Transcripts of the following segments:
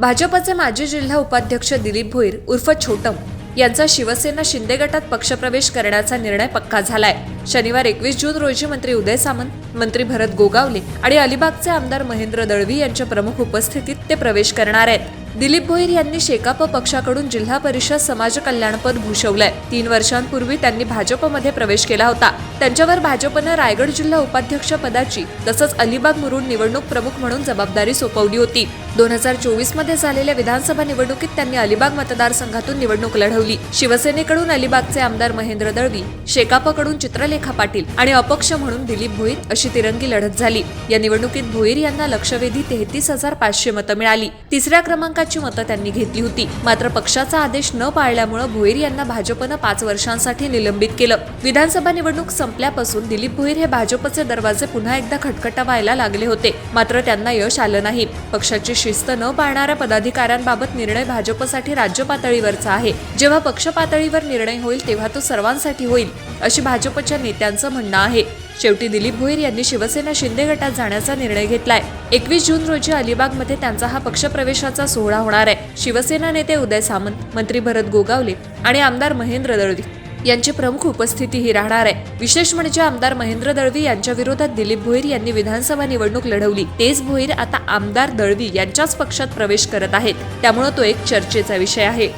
भाजपचे माजी जिल्हा उपाध्यक्ष दिलीप भोईर उर्फ छोटम यांचा शिवसेना शिंदे गटात पक्षप्रवेश करण्याचा निर्णय पक्का झालाय. शनिवार एकवीस जून रोजी मंत्री उदय सामंत मंत्री भरत गोगावले आणि अलिबागचे आमदार महेंद्र दळवी यांच्या प्रमुख उपस्थितीत ते प्रवेश करणार आहेत. दिलीप भोईर यांनी शेकाप पक्षाकडून जिल्हा परिषद समाज कल्याणपद भूषवलंय. तीन वर्षांपूर्वी त्यांनी भाजपमध्ये प्रवेश केला होता. त्यांच्यावर भाजपनं रायगड जिल्हा उपाध्यक्ष पदाची तसंच अलिबाग मुरुड निवडणूक प्रमुख म्हणून जबाबदारी सोपवली होती. दोन हजार चोवीसमध्ये झालेल्या विधानसभा निवडणुकीत त्यांनी अलिबाग मतदारसंघातून निवडणूक लढवली. शिवसेनेकडून अलिबागचे आमदार महेंद्र दळवी शेकापकडून चित्रलेखा पाटील आणि अपक्ष म्हणून दिलीप भोईर अशी तिरंगी लढत झाली. या निवडणुकीत भोईर यांना लक्षवेधी तेहतीस हजार पाचशे मतं मिळाली. तिसऱ्या क्रमांक क्रमांकाची मतं त्यांनी घेतली होती. मात्र पक्षाचा आदेश न पाळल्यामुळे भोईर यांना भाजपनं पाच वर्षांसाठी निलंबित केलं. विधानसभा निवडणूक संपल्यापासून दिलीप भोईर हे भाजपचे दरवाजे पुन्हा एकदा खटखटावायला लागले होते. मात्र त्यांना यश आलं नाही. पक्षाची शिस्त न पाळणाऱ्या पदाधिकाऱ्यांबाबत निर्णय भाजपसाठी राज्य पातळीवरचा आहे. जेव्हा पक्ष पातळीवर निर्णय होईल तेव्हा तो सर्वांसाठी होईल अशी भाजपच्या नेत्यांचं म्हणणं आहे. शेवटी दिलीप भोईर यांनी शिवसेना शिंदे गटात जाण्याचा निर्णय घेतलाय. एकवीस जून रोजी अलिबागमध्ये त्यांचा हा पक्षप्रवेशाचा सोहळा होणार आहे. शिवसेना नेते उदय सामंत मंत्री भरत गोगावले आणि आमदार महेंद्र दळवी यांची प्रमुख उपस्थितीही राहणार आहे. विशेष म्हणजे आमदार महेंद्र दळवी यांच्या विरोधात दिलीप भोईर यांनी विधानसभा निवडणूक लढवली. तेच भोईर आता आमदार दळवी यांच्याच पक्षात प्रवेश करत आहेत. त्यामुळे तो एक चर्चेचा विषय आहे.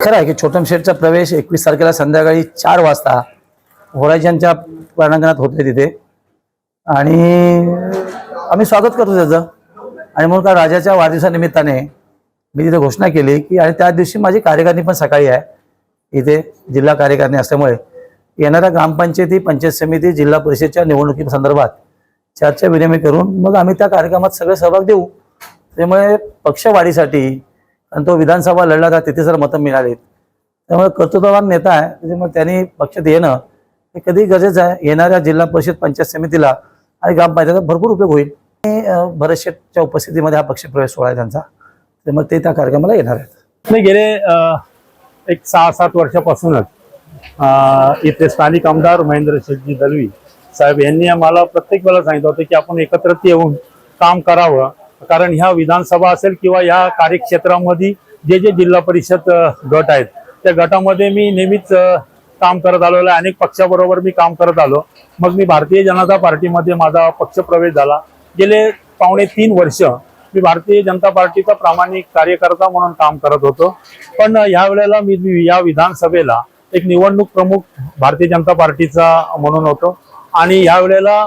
खरं आहे की छोटम शेठचा प्रवेश एकवीस तारखेला संध्याकाळी चार वाजता होरायजनच्या प्रांगणात होते तिथे. आणि आम्ही स्वागत करतो त्याचं. आणि म्हणून का राजाच्या वाढदिवसानिमित्ताने मी तिथे घोषणा केली की आणि त्या दिवशी माझी कार्यकारिणी पण सकाळी आहे. इथे जिल्हा कार्यकारिणी असल्यामुळे येणाऱ्या ग्रामपंचायती पंचायत समिती जिल्हा परिषदच्या निवडणुकी संदर्भात चर्चा विनिमय करून मग आम्ही त्या कार्यक्रमात सगळे सहभाग देऊ. त्यामुळे पक्षवाढीसाठी आणि तो विधानसभा लढला तर तिथे जर मतं मिळालीत. त्यामुळे कर्तृत्ववान नेता आहे त्याच्यामुळे त्यांनी पक्षात येणं हे कधी गरजेचं आहे. येणाऱ्या जिल्हा परिषद पंचायत समितीला आणि ग्रामपंचायतीला भरपूर उपयोग होईल. आणि उपस्थितीमध्ये हा पक्षप्रवेश सोहळा आहे त्यांचा. त्यामुळे ते त्या कार्यक्रमाला येणार आहेत. मी गेले एक सहा सात वर्षापासूनच इथे इथले स्थानिक आमदार महेंद्र शेठजी दलवी साहेब यांनी आम्हाला प्रत्येक वेळेला सांगितलं होतं की आपण एकत्रित येऊन काम करावं. कारण ह्या विधानसभा असेल किंवा ह्या कार्यक्षेत्रामध्ये जे जे जिल्हा परिषद गट आहेत त्या गटामध्ये मी नेहमीच काम करत आलो आहे अनेक पक्षाबरोबर मी काम करत आलो. मग मी भारतीय जनता पार्टीमध्ये माझा पक्ष प्रवेश झाला. गेले पावणे तीन वर्ष मी भारतीय जनता पार्टीचा प्रामाणिक कार्यकर्ता म्हणून काम करत होतो. पण ह्या वेळेला मी या विधानसभेला एक निवडणूक प्रमुख भारतीय जनता पार्टीचा म्हणून होतो. आणि ह्या वेळेला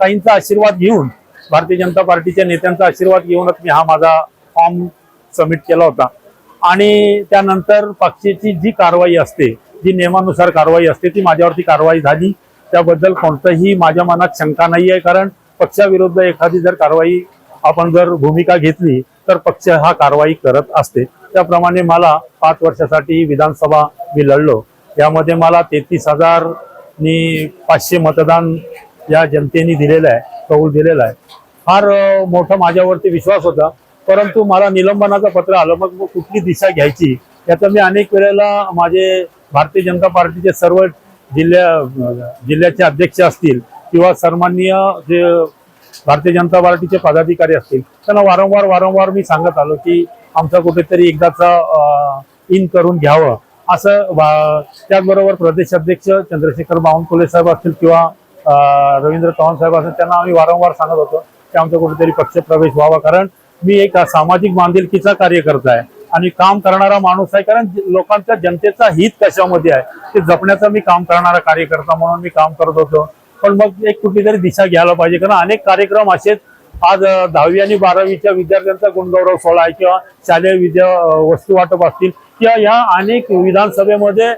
काहींचा आशीर्वाद घेऊन भारतीय जनता पार्टीच्या नेत्यांचा आशीर्वाद घेऊनच मी हा माझा फॉर्म सबमिट केला होता. आणि त्यानंतर पक्षाची जी कारवाई असते जी नियमानुसार कारवाई असते ती माझ्यावरती कारवाई झाली. त्याबद्दल कोणतंही माझ्या मनात शंका नाही आहे कारण पक्षाविरुद्ध एखादी जर कारवाई आपण जर भूमिका घेतली तर पक्ष हा कारवाई करत असते. त्याप्रमाणे मला पाच वर्षासाठी विधानसभा मी लढलो. यामध्ये मला तेहतीस हजार नि पाचशे मतदान या जनतेने दिलेलं आहे कौल दिलेला आहे. फार मोठा माझ्यावरती विश्वास होता परंतु मला निलंबनाचं पत्र आलं. मग मग कुठली दिशा घ्यायची? याचा मी अनेक वेळेला माझे भारतीय जनता पार्टीचे सर्व जिल्ह्या जिल्ह्याचे अध्यक्ष असतील किंवा सन्माननीय जे भारतीय जनता पार्टीचे पदाधिकारी असतील त्यांना वारंवार वारंवार मी सांगत आलो की आमचा कुठेतरी एकदाचा इन करून घ्यावं. असं वा- त्याचबरोबर प्रदेश अध्यक्ष चंद्रशेखर बावनकुले साहेब असतील किंवा रवींद्र चव्हाण साहेब असतील त्यांना आम्ही वारंवार सांगत होतो की आमचा कुठेतरी पक्ष प्रवेश व्हावा. कारण मी एक सामाजिक बांधिलकीचा कार्यकर्ता आहे. आणि काम करणारा माणूस आहे. कारण लोकांच्या जनतेचा हित कशामध्ये आहे? ते जपण्याचं मी काम करणारा कार्यकर्ता म्हणून मी काम करत होतो. पण मग एक कुठली तरी दिशा घ्यायला पाहिजे. कारण अनेक कार्यक्रम असेच. आज दहावी आणि बारावीच्या विद्यार्थ्यांचा गुणगौरव सोहळा आहे किंवा शालेय विद्या वस्तू वाटप असतील किंवा ह्या अनेक विधानसभेमध्ये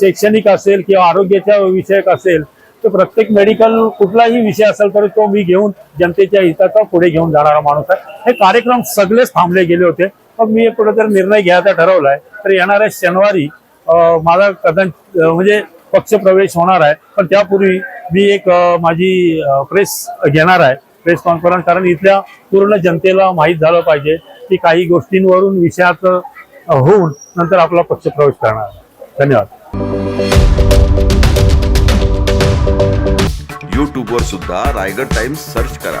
शैक्षणिक असेल किंवा आरोग्याच्या विषयक असेल तर प्रत्येक मेडिकल कुठलाही विषय असेल तर तो मी घेऊन जनतेच्या हिताचा पुढे घेऊन जाणारा माणूस आहे. हे कार्यक्रम सगळेच थांबले गेले होते. मग मी कुठेतरी निर्णय घ्यायचा ठरवलाय तर येणाऱ्या शनिवारी माझा कदाचित म्हणजे म्हणजे पक्षप्रवेश होणार आहे. पण त्यापूर्वी मी एक माझी प्रेस घेणार आहे प्रेस कॉन्फरन्स कारण इथल्या पूर्ण जनतेला माहीत झालं पाहिजे की काही गोष्टींवरून विषयात होऊन नंतर आपला पक्षप्रवेश करणार आहे. धन्यवाद. यूट्यूबवर सुद्धा रायगड टाइम्स सर्च करा.